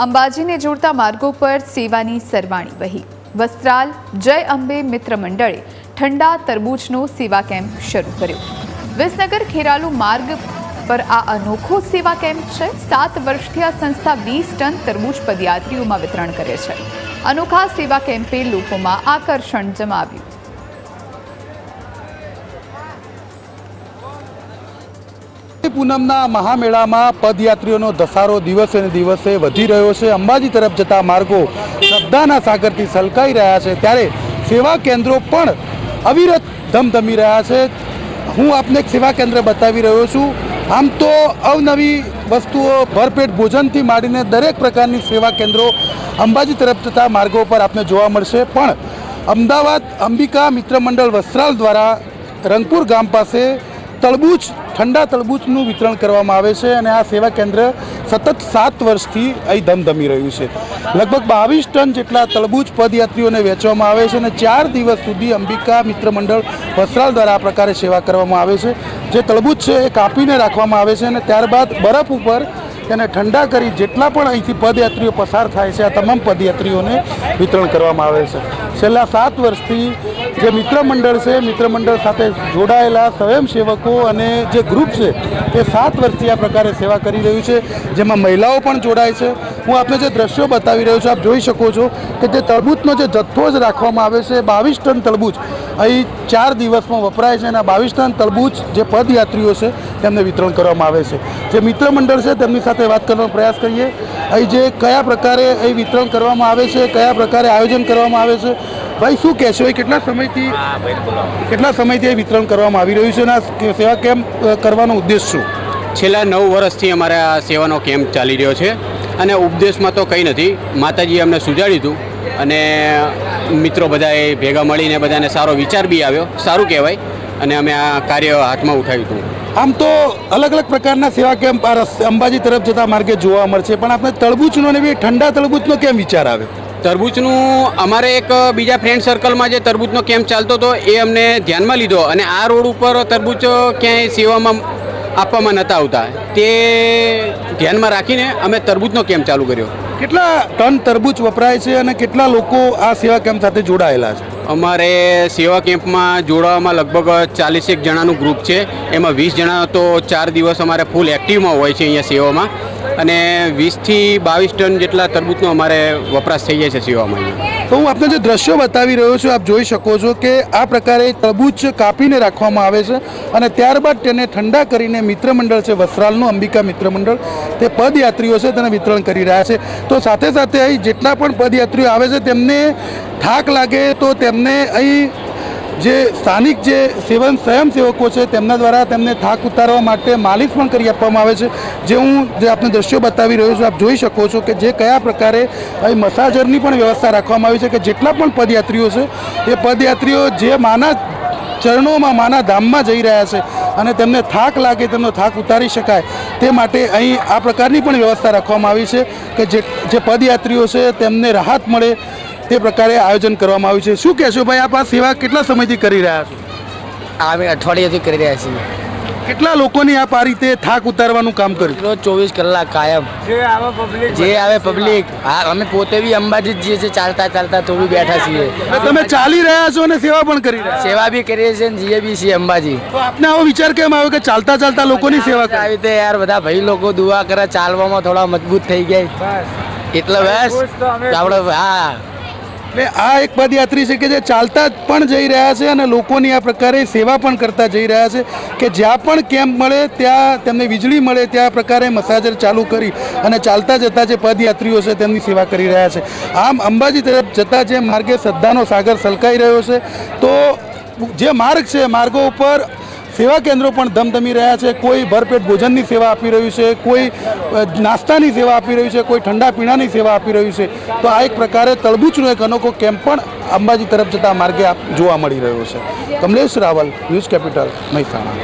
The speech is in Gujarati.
અંબાજીને જોડતા માર્ગો પર સેવાની સરવાણી વહી. વસ્ત્રાલ, જય અંબે મિત્ર મંડળે ઠંડા તરબૂચનો સેવા કેમ્પ શરૂ કર્યો. વિસનગર ખેરાલુ માર્ગ પર આ અનોખો સેવા કેમ્પ છે. સાત વર્ષથી આ સંસ્થા વીસ ટન તરબૂચ પદયાત્રીઓમાં વિતરણ કરે છે. અનોખા સેવા કેમ્પે લોકોમાં આકર્ષણ જમાવ્યું. પૂનમના મહામેળામાં પદયાત્રીઓનો ધસારો દિવસે ને દિવસે વધી રહ્યો છે. અંબાજી તરફ જતા માર્ગો શ્રદ્ધાના સાગરથી સલકાઈ રહ્યા છે. ત્યારે સેવા કેન્દ્રો પણ અવિરત ધમધમી રહ્યા છે. હું આપને એક સેવા કેન્દ્ર બતાવી રહ્યો છું. આમ તો અવનવી વસ્તુઓ ભરપેટ ભોજનથી માંડીને દરેક પ્રકારની સેવા કેન્દ્રો અંબાજી તરફ જતા માર્ગો પર આપને જોવા મળશે. પણ અમદાવાદ અંબિકા મિત્ર મંડળ વસ્ત્રાલ દ્વારા રંગપુર ગામ પાસે તળબૂચ ઠંડા તળબૂચનું વિતરણ કરવામાં આવે છે અને આ સેવા કેન્દ્ર સતત સાત વર્ષથી અહીં ધમધમી રહ્યું છે. લગભગ બાવીસ ટન જેટલા તળબૂચ પદયાત્રીઓને વેચવામાં આવે છે અને ચાર દિવસ સુધી અંબિકા મિત્ર મંડળ વસ્ત્રાલ દ્વારા આ પ્રકારે સેવા કરવામાં આવે છે. જે તળબૂચ છે એ કાપીને રાખવામાં આવે છે અને ત્યારબાદ બરફ ઉપર તેને ઠંડા કરી જેટલા પણ અહીંથી પદયાત્રીઓ પસાર થાય છે, આ તમામ પદયાત્રીઓને વિતરણ કરવામાં આવે છે. છેલ્લા સાત વર્ષથી જે મિત્ર મંડળ છે મિત્ર મંડળ સાથે જોડાયેલા સ્વયંસેવકો અને જે ગ્રુપ છે, એ સાત વર્ષથી આ પ્રકારે સેવા કરી રહ્યું છે, જેમાં મહિલાઓ પણ જોડાય છે. હું આપને જે દ્રશ્યો બતાવી રહ્યો છું, આપ જોઈ શકો છો કે જે તરબૂચનો જે જથ્થો જ રાખવામાં આવે છે બાવીસ ટન તરબૂચ. અહીં ચાર દિવસમાં વપરાય છે અને આ બાવીસ ટન તરબૂચ જે પદયાત્રીઓ છે, તેમને વિતરણ કરવામાં આવે છે. જે મિત્ર મંડળ છે, તેમની સાથે વાત કરવાનો પ્રયાસ કરીએ. અહીં જે કયા પ્રકારે અહીં વિતરણ કરવામાં આવે છે, કયા પ્રકારે આયોજન કરવામાં આવે છે ભાઈ શું કહેશો? એ કેટલા સમયથી કેટલા સમયથી એ વિતરણ કરવામાં આવી રહ્યું છે અને આ સેવા કેમ્પ કરવાનો ઉદ્દેશ શું? છેલ્લા નવ વર્ષથી અમારે આ સેવાનો કેમ્પ ચાલી રહ્યો છે અને ઉપદેશમાં તો કંઈ નથી. માતાજીએ અમને સુજાડ્યું હતું અને મિત્રો બધાએ ભેગા મળીને બધાને સારો વિચાર બી આવ્યો. સારું કહેવાય. અને અમે આ કાર્ય હાથમાં ઉઠાવ્યું હતું. આમ તો અલગ અલગ પ્રકારના સેવા કેમ્પ આ અંબાજી તરફ જતા માર્ગે જોવા મળશે પણ આપણે તળબૂચનો ને બી ઠંડા તળબૂચનો કેમ વિચાર આવ્યો? તરબૂચનું અમારે એક બીજા ફ્રેન્ડ સર્કલમાં જે તરબૂચનો કેમ્પ ચાલતો હતો એ અમને ધ્યાનમાં લીધો અને આ રોડ ઉપર તરબૂચ ક્યાંય સેવામાં આપવામાં નહોતા આવતા. તે ધ્યાનમાં રાખીને અમે તરબૂચનો કેમ્પ ચાલુ કર્યો. કેટલા ટન તરબૂચ વપરાય છે અને કેટલા લોકો આ સેવા કેમ્પ સાથે જોડાયેલા છે? અમારે સેવા કેમ્પમાં જોડાવામાં લગભગ ચાલીસેક જણાનું ગ્રુપ છે. એમાં વીસ જણા તો ચાર દિવસ અમારે ફૂલ એક્ટિવમાં હોય છે અહીંયા સેવામાં. અને વીસથી બાવીસ ટન જેટલા તરબૂચનો અમારે વપરાશ થઈ જાય છે સીવામાં તો હું આપને જે દ્રશ્યો બતાવી રહ્યો છું, આપ જોઈ શકો છો કે આ પ્રકારે તરબૂચ કાપીને રાખવામાં આવે છે અને ત્યારબાદ તેને ઠંડા કરીને મિત્ર મંડળ છે, વસ્ત્રાલનું અંબિકા મિત્ર મંડળ તે પદયાત્રીઓ છે તેને વિતરણ કરી રહ્યા છે. તો સાથે સાથે અહીં જેટલા પણ પદયાત્રીઓ આવે છે, તેમને થાક લાગે તો તેમને અહીં જે સ્થાનિક જે સેવન સ્વયંસેવકો છે, તેમના દ્વારા તેમને થાક ઉતારવા માટે માલિશ પણ કરી આપવામાં આવે છે. જે હું જે આપને દ્રશ્યો બતાવી રહ્યો છું, આપ જોઈ શકો છો કે જે કયા પ્રકારે અહીં મસાજરની પણ વ્યવસ્થા રાખવામાં આવી છે કે જેટલા પણ પદયાત્રીઓ છે, એ પદયાત્રીઓ જે માના ચરણોમાં, માના ધામમાં જઈ રહ્યા છે અને તેમને થાક લાગે, તેમનો થાક ઉતારી શકાય, તે માટે અહીં આ પ્રકારની પણ વ્યવસ્થા રાખવામાં આવી છે કે જે જે પદયાત્રીઓ છે, તેમને રાહત મળે તે પ્રકારે આયોજન કરવામાં આવ્યું છે. શું કહેશો ભાઈ આપ આ સેવા કેટલા સમયથી કરી રહ્યા છો? અમે અઠવાડિયાથી કરી રહ્યા છીએ. કેટલા લોકોની આપ આ રીતે થાક ઉતારવાનું કામ કર્યું? રોજ ચોવીસ કલાક કાયમ. જે આવે પબ્લિક હા અમે પોતે બી અંબાજી જઈએ છીએ ચાલતા ચાલતા તો બી બેઠા છીએ. તમે ચાલી રહ્યા છો અને સેવા પણ કરી રહ્યા સેવા બી કરીએ છીએ અને જઈએ બી છીએ અંબાજી. તો આપને આવો વિચાર કેમ આવ્યો કે ચાલતા ચાલતા લોકોની સેવા આવી રીતે યાર બધા ભાઈ લોકો દુઆ કરે ચાલવામાં થોડા મજબૂત થઈ ગયા. એટલે બસ. આપણે હા. એટલે આ એક પદયાત્રી છે કે જે ચાલતા પણ જઈ રહ્યા છે અને લોકોની આ પ્રકારે સેવા પણ કરતા જઈ રહ્યા છે કે જ્યાં પણ કેમ્પ મળે, ત્યાં તેમને વીજળી મળે, ત્યાં પ્રકારે મસાજર ચાલુ કરી અને ચાલતા જતા જે પદયાત્રીઓ છે તેમની સેવા કરી રહ્યા છે. આમ અંબાજી તરફ જતા જે માર્ગે શ્રદ્ધાનો સાગર સલકાઈ રહ્યો છે, તો જે માર્ગ છે, માર્ગો ઉપર સેવા કેન્દ્રો પણ ધમધમી રહ્યા છે. કોઈ ભરપેટ ભોજનની સેવા આપી રહ્યું છે. કોઈ નાસ્તાની સેવા આપી રહ્યું છે. કોઈ ઠંડા પીણાની સેવા આપી રહ્યું છે. તો આ એક પ્રકારે તળબૂચનો એક અનોખો કેમ્પ પણ અંબાજી તરફ જતા માર્ગે જોવા મળી રહ્યો છે. Kamlesh Raval, news capital, Mehsana.